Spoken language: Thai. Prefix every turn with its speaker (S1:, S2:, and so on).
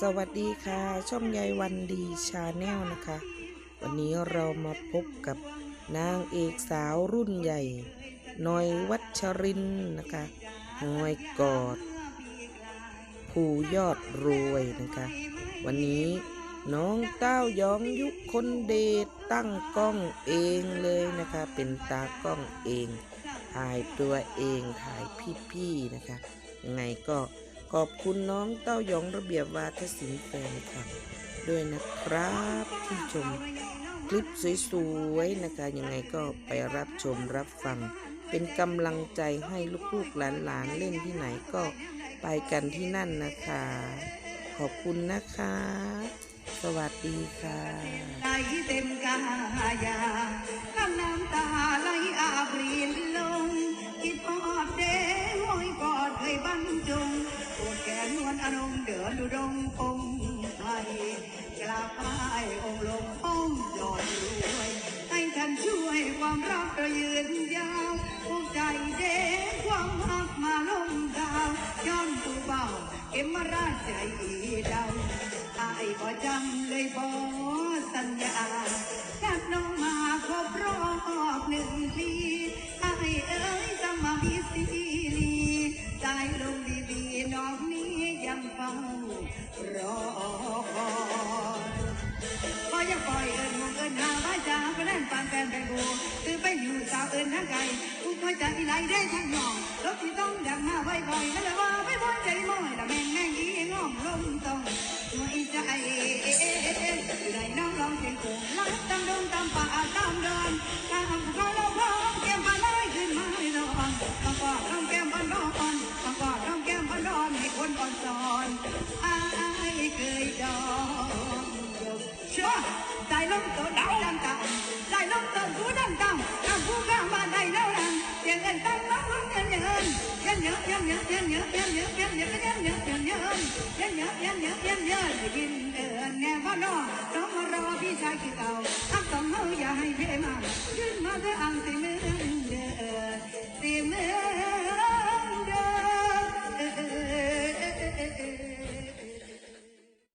S1: สวัสดีค่ะ ช่องยายวันดีชาแนลนะคะ วันนี้เรามาพบกับนางเอกสาวรุ่นใหญ่นอยวัชรินนะคะหอยกอด ผู้ยอดรวยนะคะ วันนี้น้องเต้ายองยุคคนเดชตั้งกล้องเองเลยนะคะ เป็นตากล้องเองถ่ายตัวเองถ่ายพี่ๆนะคะยังไงก็ ขอบคุณน้องเต้ายองระเบียบวาทศิลป์แฟนคลับด้วยนะครับที่ชมคลิปสวยๆนะคะยังไงก็ไปรับชมรับฟัง เป็นกำลังใจให้ลูกๆหลานๆเล่นที่ไหนก็ไปกันที่นั่นนะคะ ขอบคุณนะคะ สวัสดีค่ะ
S2: อารมณ์เดือดดูดงคงไทยกราบไหว้องค์ลงห้องหล่อรวยให้ท่านช่วยความรักเรายืนยาวภูมิใจเด้ความหักมาลงดาวย้อนผู้เบาเก็บมาราชใจดาวอายก็จำเลยบอสัญญา ฝ้ารอพอยังปล่อยเอิญมองเอิญหาว่าจะไปเล่นปานแฟนแบงกูคือไปอยู่สาวเอิญทั้งไกลกูคอยจะอีไหลได้ทั้งนองรถที่ต้องดังมาไว้บ่อยนั่นแหละว่าไม่พ้นใจมอยละแม่งแม่งอีง้อมลมตองหัวใจอยู่ในน้องร้องเพลงโคงลัดตามดงตามป่าตามเดินตามภูเขาเราพร้อมเตรียมปลาไหลขึ้นมาให้นอนบางกอดน้องแก้มบ้านร้อนบางกอดน้องแก้มบ้านร้อนให้คนอ่อนสอน cây đó sure dài lông tớ đau đang tặng dài lông tớ rú đang tặng đang vu gà mà đầy đau đang tiền gần tăng lắm lắm nhân nhớ hơn nhân nhớ nhân nhớ nhân nhớ nhân nhớ nhân nhớ nhân nhớ nhân nhớ hơn nhân nhớ nhân nhớ nhân nhớ begin never know tomorrow be psychic out I'm somehow yeah I'm